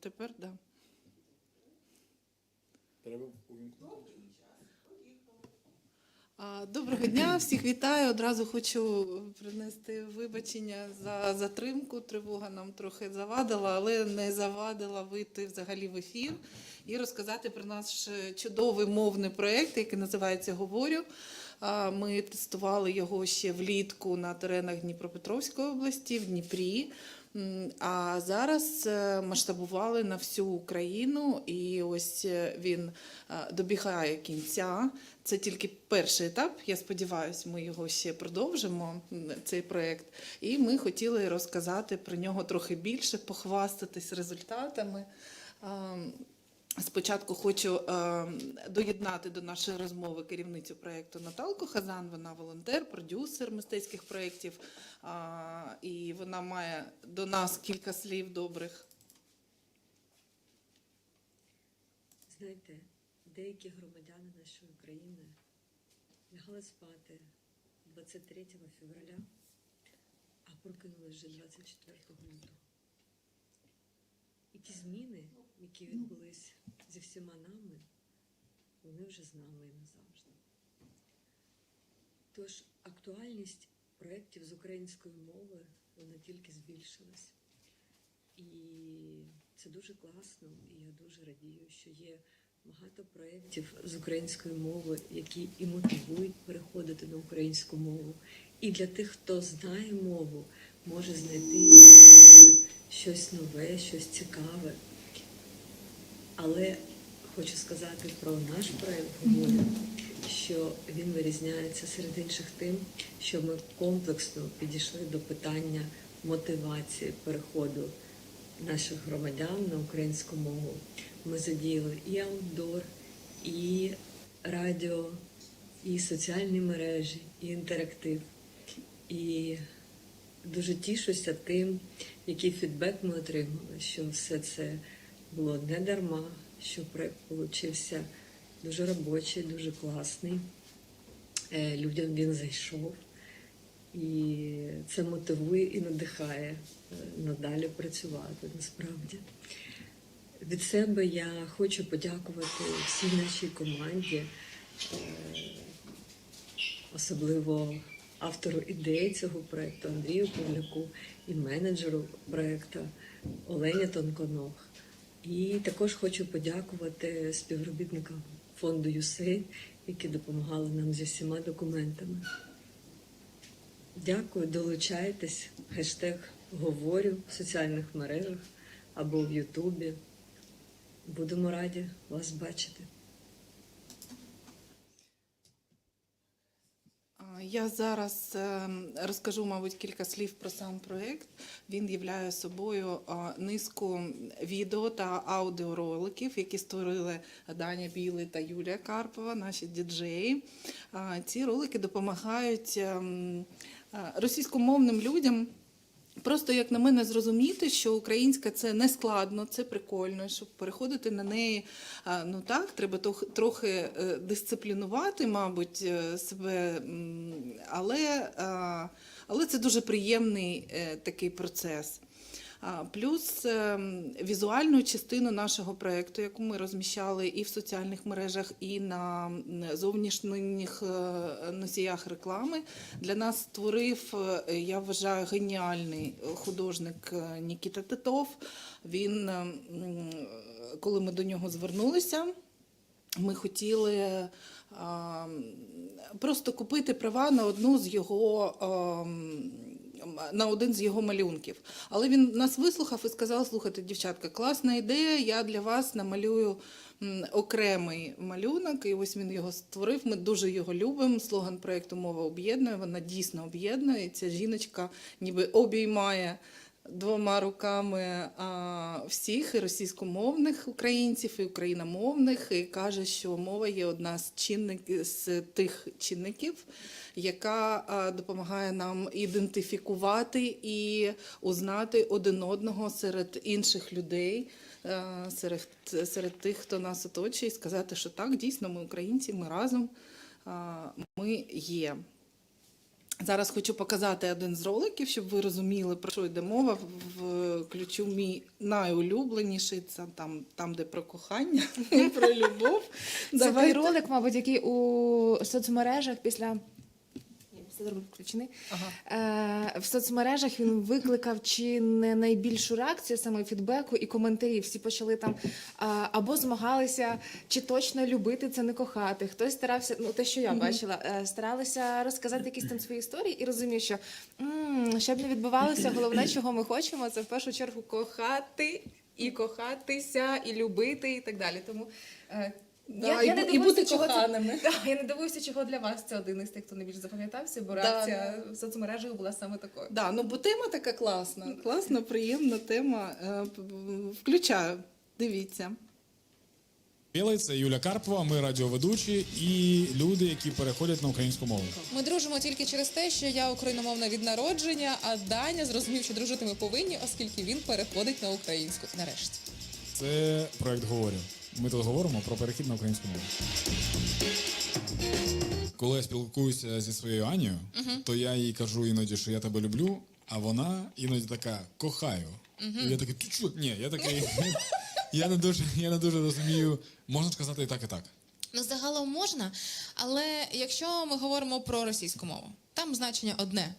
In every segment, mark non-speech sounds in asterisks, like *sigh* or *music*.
Тепер. Да. Треба увімкнути. Доброго дня, всіх вітаю. Одразу хочу принести вибачення за затримку. Тривога нам трохи завадила, але не завадила вийти взагалі в ефір і розказати про наш чудовий мовний проєкт, який називається Говорю. Ми тестували його ще влітку на теренах Дніпропетровської області, в Дніпрі. А зараз е, масштабували на всю Україну, і ось е, він е, добігає кінця. Це тільки перший етап. Я сподіваюся, ми його ще продовжимо. Цей проект. І ми хотіли розказати про нього трохи більше, похвастатись результатами. Спочатку хочу е, доєднати до нашої розмови керівницю проєкту Наталку Хазан. Вона волонтер, продюсер мистецьких проєктів, а, і вона має до нас кілька слів добрих. Знаєте, деякі громадяни нашої країни лягали спати 23 февраля, а прокинулись вже 24 лютого. І ті зміни, які відбулись зі всіма нами, вони вже з нами і назавжди. Тож актуальність проєктів з української мови вона тільки збільшилась. І це дуже класно, і я дуже радію, що є багато проєктів з української мови, які і мотивують переходити на українську мову. І для тих, хто знає мову, може знайти щось нове, щось цікаве. Але хочу сказати про наш проєкт «Говорю», що він вирізняється серед інших тим, що ми комплексно підійшли до питання мотивації переходу наших громадян на українську мову. Ми задіяли і аутдор, і радіо, і соціальні мережі, і інтерактив. І дуже тішуся тим, який фідбек ми отримали, що все це було не дарма, що проект получився дуже робочий, дуже класний. Е, Людям він зайшов. І це мотивує і надихає е, надалі працювати насправді. Від себе я хочу подякувати всій нашій команді, е, особливо автору ідеї цього проєкту Андрію Павляку і менеджеру проєкту Олені Тонконог. І також хочу подякувати співробітникам фонду USAID, які допомагали нам зі всіма документами. Дякую, долучайтесь. Хештег говорю в соціальних мережах або в Ютубі. Будемо раді вас бачити. А, Я зараз е, розкажу, мабуть, кілька слів про сам проєкт. Він являє собою низку відео та аудіороликів, які створили Даня Білий та Юлія Карпова, наші діджеї. Ці ролики допомагають ем, російськомовним людям. Просто, як на мене, зрозуміти, що українська це не складно, це прикольно, щоб переходити на неї. Ну так, треба трохи е, дисциплінувати, мабуть, е, себе, але, але це дуже приємний е, такий процес. Плюс ем, візуальну частину нашого проєкту, яку ми розміщали і в соціальних мережах, і на зовнішніх е, носіях реклами, для нас створив, е, я вважаю, геніальний художник е, Нікіта Титов. Він, е, коли ми до нього звернулися, ми хотіли просто купити права на одну з його. На один з його малюнків. Але він нас вислухав і сказав: слухайте, дівчатка, класна ідея, я для вас намалюю окремий малюнок. І ось він його створив. Ми дуже його любимо. Слоган проєкту Мова об'єднує. Вона дійсно об'єднує. Ця жіночка ніби обіймає двома руками всіх і російськомовних українців, і україномовних, і каже, що мова є одна з чинник з тих чинників, яка допомагає нам ідентифікувати і узнати один одного серед інших людей. Серед, серед тих, хто нас оточує, і сказати, що так, дійсно, ми українці, ми разом, ми є. Зараз хочу показати один з роликів, щоб ви розуміли, про що йде мова. Включу мій найулюбленіший, це там, там де про кохання, *laughs* про любов. Це той ролик, мабуть, який у соцмережах після. Все зробив включений. Ага. Е, в соцмережах він викликав чи не найбільшу реакцію саме фідбеку і коментарів. Всі почали там а, або змагалися, чи точно любити це не кохати. Хтось старався, ну те, що я бачила, е, старалися розказати якісь там свої історії і розумів, що м, щоб не відбувалося, головне, чого ми хочемо, це в першу чергу кохати. І кохатися, і любити, і так далі. Тому е, Да, і бу- і бути чого це- *laughs* Да, я не дивуюся, чого для вас це один із тих, хто найбільш запам'ятався, бо Да, реакція в соцмережах була саме такою. Да, ну бо тема така класна, класна, приємна тема. Е, Включаю, дивіться. Білий це Юля Карпова, ми радіоведучі і люди, які переходять на українську мову. Ми дружимо тільки через те, що я україномовна від народження, а Даня зрозумів, що дружити ми повинні, оскільки він переходить на українську. Нарешті. Це проект говорю. Ми тут говоримо про перехід на українську мову. Коли я спілкуюся зі своєю Анією, то я їй кажу іноді, що я тебе люблю, а вона іноді така кохаю. І я такий, ти чо? Ні, я такий. *laughs* Я не дуже, я не дуже розумію, можна сказати і так, і так. Ну, загалом можна, але якщо ми говоримо про російську мову, там значення одне.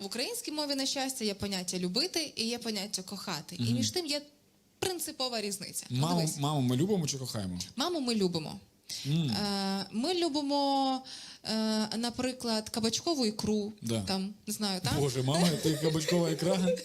В українській мові, на щастя, є поняття любити і є поняття кохати. І між тим є принципова різниця. Ну, Маму, дивись. маму ми любимо чи кохаємо? Маму ми любимо. Е, Ми любимо, е, наприклад, кабачкову ікру. Да. Там не знаю, так? Боже, мама, ти кабачкова ікра. *laughs*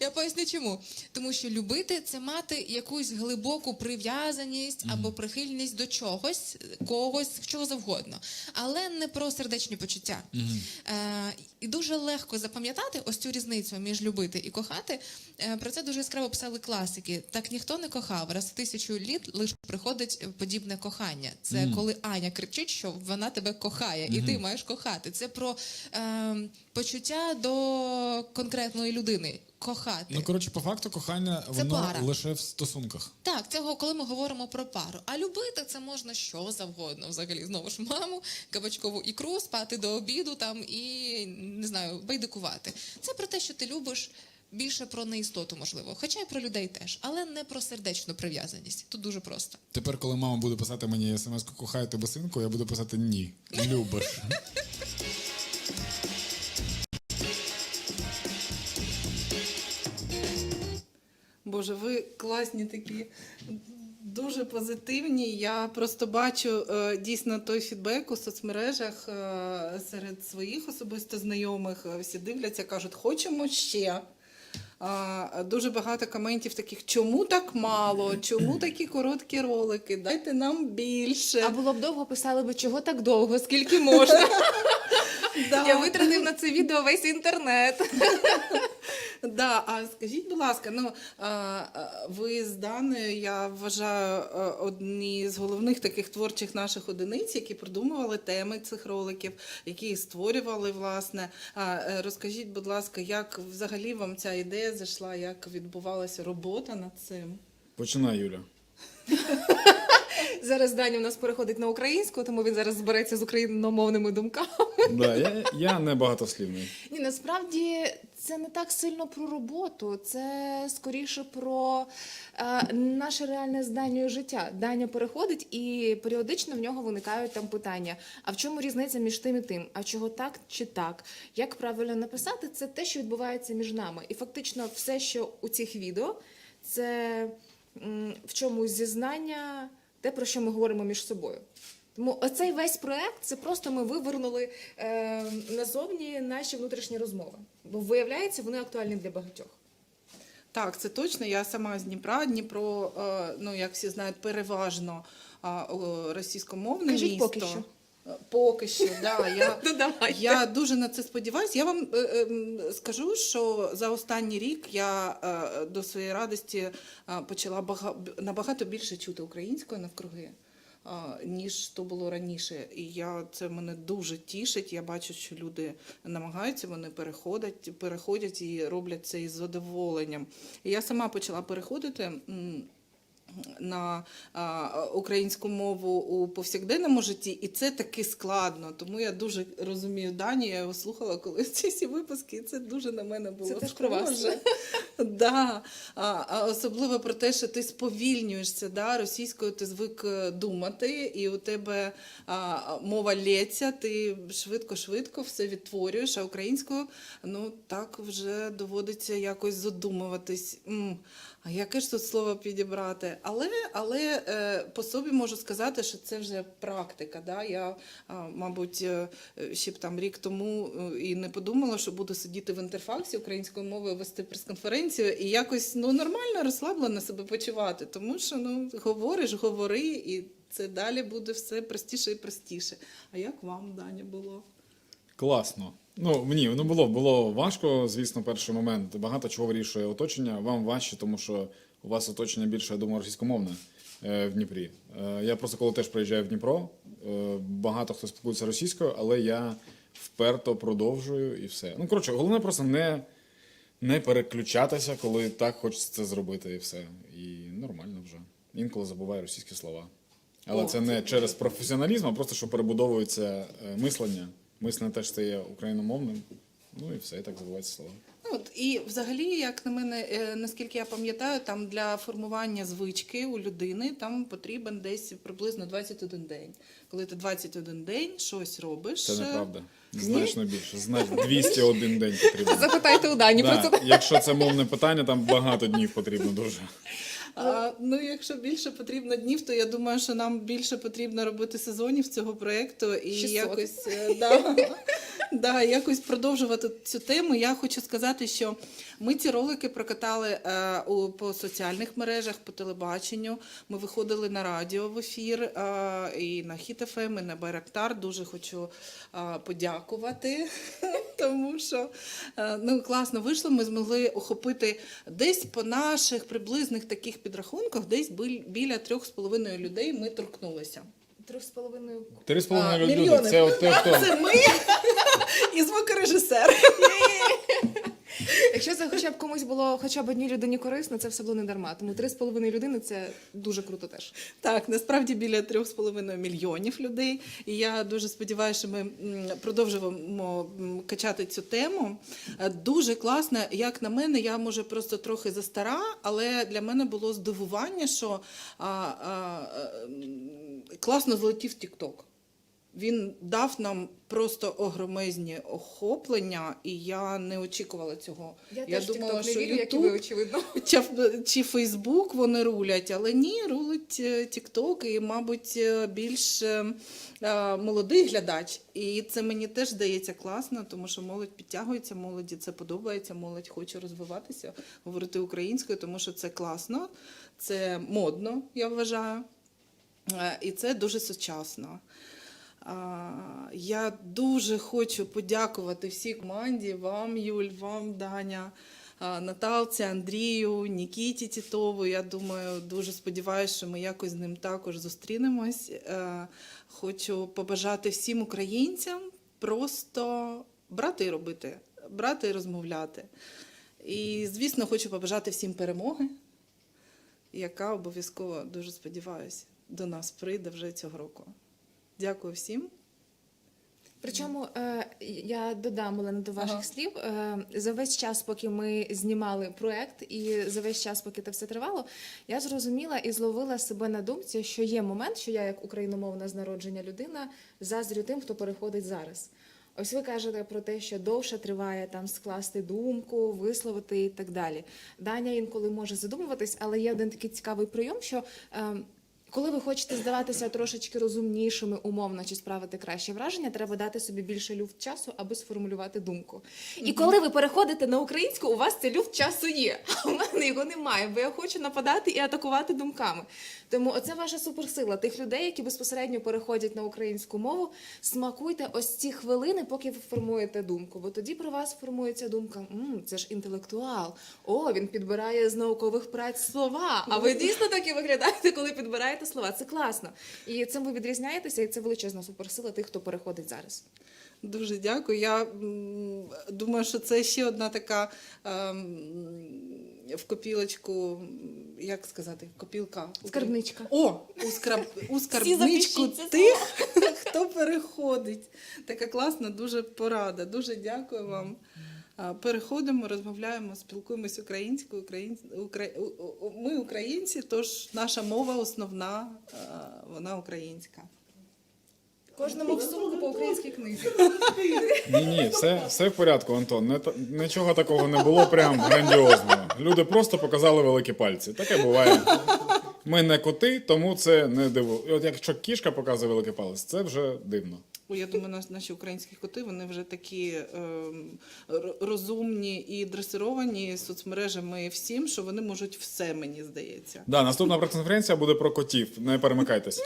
Я поясню чому. Тому що любити це мати якусь глибоку прив'язаність або прихильність до чогось, когось, чого завгодно, але не про сердечні почуття. Е, і дуже легко запам'ятати ось цю різницю між любити і кохати. Е, про це дуже яскраво писали класики. Так ніхто не кохав. Раз в тисячу літ лише приходить подібне кохання. Це коли Аня кричить, що вона тебе кохає, і ти маєш кохати. Це про е, почуття до конкретної людини. Кохати. Ну коротше, по факту, кохання Це воно пара. лише в стосунках. Так, це коли ми говоримо про пару. А любити це можна що завгодно. Взагалі, знову ж маму, кабачкову ікру, спати до обіду там і не знаю, байдикувати. Це про те, що ти любиш. Більше про неістоту, можливо, хоча й про людей теж, але не про сердечну прив'язаність. Тут дуже просто. Тепер, коли мама буде писати мені смс кохаю тебе синку, я буду писати ні. Любиш. *laughs* Боже, ви класні такі, дуже позитивні. Я просто бачу е, дійсно той фідбек у соцмережах е, серед своїх особисто знайомих. Е, Всі дивляться, кажуть, хочемо ще. Дуже багато коментів таких, чому так мало, чому такі короткі ролики, дайте нам більше. А було б довго писали би, чого так довго, скільки можна. *laughs* Я витратив на це відео весь інтернет. *laughs* *laughs* Да, а скажіть, будь ласка, ну ви з Даною, я вважаю, е, одні з головних таких творчих наших одиниць, які придумували теми цих роликів, які створювали власне. Е, розкажіть, будь ласка, як взагалі вам ця ідея зайшла, як відбувалася робота над цим? Починай, Юля. *laughs* Зараз Даня у нас переходить на українську, тому він зараз збереться з україномовними думками. Да, я, я не багатослівний. Ні, насправді це не так сильно про роботу, це скоріше про е, наше реальне з Данією життя. Даня переходить, і періодично в нього виникають там питання: а в чому різниця між тим і тим? А чого так чи так? Як правильно написати, це те, що відбувається між нами. І фактично, все, що у цих відео, це м, в чомусь зізнання, те, про що ми говоримо між собою. Тому оцей весь проект це просто ми вивернули е, назовні наші внутрішні розмови. Бо виявляється, вони актуальні для багатьох. Так, це точно. Я сама з Дніпра. Дніпро, е, ну як всі знають, переважно е, російськомовне Кажіть місто. поки що. Поки що, да. Я, *laughs* Ну, я дуже на це сподіваюся. Я вам е, е, скажу, що за останній рік я е, до своєї радості е, почала бага, набагато більше чути українською навкруги. е, Ніж то було раніше, і я це мене дуже тішить. Я бачу, що люди намагаються, вони переходять, переходять і роблять це із задоволенням. І я сама почала переходити. м, на українську мову у повсякденному житті, і це таки складно. Тому я дуже розумію Дані. Я його слухала коли *laughs* ці всі випуски, і це дуже на мене було Це теж про вас. схоже. *laughs* Да. Особливо про те, що ти сповільнюєшся, да? російською ти звик е, думати, і у тебе мова лється, ти швидко-швидко все відтворюєш, а українською ну так вже доводиться якось задумуватись. А яке ж тут слово підібрати? Але, але е, по собі можу сказати, що це вже практика. Да? Я, мабуть, е, ще б там рік тому е, і не подумала, що буду сидіти в інтерфаксі українською мовою вести прес-конференцію і якось ну, нормально, розслаблено себе почувати. Тому що ну, говориш, говори, і це далі буде все простіше і простіше. А як вам, Даня, було? Класно. Ну, мені ну, було, було важко, звісно, перший момент. Багато чого вирішує оточення. Вам важче, тому що у вас оточення більше, я думаю, російськомовне е, в Дніпрі. Е, я просто коли теж приїжджаю в Дніпро, е, багато хто спілкується російською, але я вперто продовжую і все. Ну, коротше, головне просто не, не переключатися, коли так хочеться це зробити, і все. І нормально вже. Інколи забуваю російські слова. Але О, це не через професіоналізм, а просто що перебудовується мислення. Мислення теж стає україномовним. Ну і все, і так забуваються слова. Ну, от, і взагалі, як на мене, е, наскільки я пам'ятаю, там для формування звички у людини там потрібен десь приблизно 21 день. Коли ти 21 день щось робиш. Це е, неправда. Значно більше. Значно 201 день потрібно. *laughs* Запитайте у Дані про Да, це. якщо це мовне питання, там багато днів потрібно дуже. А, ну, якщо більше потрібно днів, то я думаю, що нам більше потрібно робити сезонів цього проєкту і 600. якось, е, *laughs* да, да, якось продовжувати цю тему. Я хочу сказати, що ми ці ролики прокатали е, у, по соціальних мережах, по телебаченню. Ми виходили на радіо в ефір е, і на Хіт-ФМ, і на Байрактар. Дуже хочу е, подякувати, тому що е, ну, класно вийшло. Ми змогли охопити десь по наших приблизних таких підрахунках, десь біля трьох з половиною людей ми торкнулися. Трьох з половиною. Три з половиною люди. Це от те, хто. *laughs* Це ми *laughs* і звукорежисер. Якщо це хоча б комусь було хоча б одній людині корисно, це все було не дарма. Тому три з половиною людини це дуже круто теж. Так, насправді біля трьох з половиною мільйонів людей. І я дуже сподіваюся, що ми продовжуємо качати цю тему. Е, Дуже класно, як на мене, я може просто трохи застара, але для мене було здивування, що а, а, класно злетів TikTok. Він дав нам просто огромезні охоплення, і я не очікувала цього. Я, Я теж думала, не що вірю, як і ви, очевидно. чи, чи Фейсбук вони рулять, але ні, рулить е, Тікток і, мабуть, е, більш е, е, молодий глядач. І це мені теж здається класно, тому що молодь підтягується, молоді це подобається, молодь хоче розвиватися, говорити українською, тому що це класно, це модно, я вважаю. І це дуже сучасно. Я дуже хочу подякувати всій команді, вам, Юль, вам, Даня, Наталці, Андрію, Нікіті Тітову. Я думаю, дуже сподіваюся, що ми якось з ним також зустрінемось. Е, Хочу побажати всім українцям просто брати і робити, брати і розмовляти. І, звісно, хочу побажати всім перемоги, яка обов'язково дуже сподіваюся, до нас прийде вже цього року. Дякую всім. Причому е, я додам Олена, до ваших Ага. слів. Е, за весь час, поки ми знімали проект, і за весь час, поки це все тривало, я зрозуміла і зловила себе на думці, що є момент, що я, як україномовна з народження людина, заздрю тим, хто переходить зараз. Ось ви кажете про те, що довше триває там скласти думку, висловити і так далі. Даня інколи може задумуватись, але є один такий цікавий прийом, що. Коли ви хочете здаватися трошечки розумнішими, умовно чи справити краще враження, треба дати собі більше люфт часу, аби сформулювати думку. І коли ви переходите на українську, у вас цей люфт часу є. *laughs* А у мене його немає, бо я хочу нападати і атакувати думками. Тому оце ваша суперсила. Тих людей, які безпосередньо переходять на українську мову, смакуйте ось ці хвилини, поки ви формуєте думку. Бо тоді про вас формується думка: «М, це ж інтелектуал. О, він підбирає з наукових праць слова. А ви дійсно так і виглядаєте, коли підбираєте слова. Це класно. І цим ви відрізняєтеся, і це величезна суперсила тих, хто переходить зараз. Дуже дякую. Я м, думаю, що це ще одна така ем, в копілочку, як сказати, копілка. Скарбничка. О, у, скраб, у скарбничку запишіть це тих, *laughs* хто переходить. Така класна, дуже порада. Дуже дякую вам. Переходимо, розмовляємо, спілкуємось українською. Україн... Укра... у- у- Ми українці, тож наша мова основна, вона українська. Кожному в сумку по українській книзі. Ні, ні, все, все в порядку, Антон. Не, нічого такого не було прям грандіозного. Люди просто показали великі пальці. Таке буває. Ми не коти, тому це не диво. От якщо кішка показує великий палець, це вже дивно. Я думаю, наш- наші українські коти вони вже такі р- розумні і дресировані соцмережами і всім, що вони можуть все, мені здається. Да, наступна прес-конференція буде про котів. Не перемикайтесь.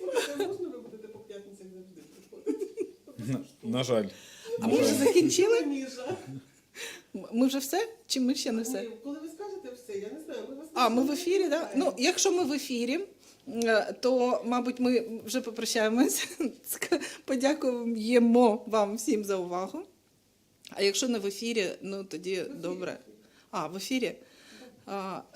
Можна ви будете по п'ятницях завжди приходити? На, жаль. А ми вже закінчили? Ми вже все? Чи ми ще не все? Коли ви скажете все, я не знаю, А, ми в ефірі, так? Да? Ну, якщо ми в ефірі, е, то, мабуть, ми вже попрощаємось. *laughs* Подякуємо вам всім за увагу. А якщо не в ефірі, ну тоді добре. А, в ефірі.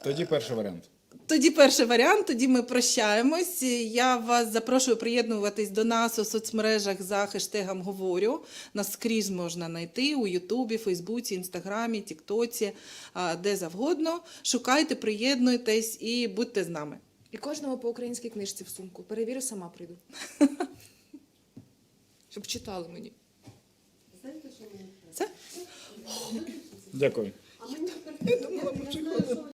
Тоді перший варіант. Тоді перший варіант, тоді ми прощаємось. Я вас запрошую приєднуватись до нас у соцмережах за хештегом Говорю. Нас скрізь можна знайти у Ютубі, Фейсбуці, Інстаграмі, Тіктоці, де завгодно. Шукайте, приєднуйтесь і будьте з нами. І кожному по українській книжці в сумку. Перевірю, сама прийду. *laughs* Щоб читали мені. Знаєте, що мені? Це? Дякую. А мені тепер я, думала, що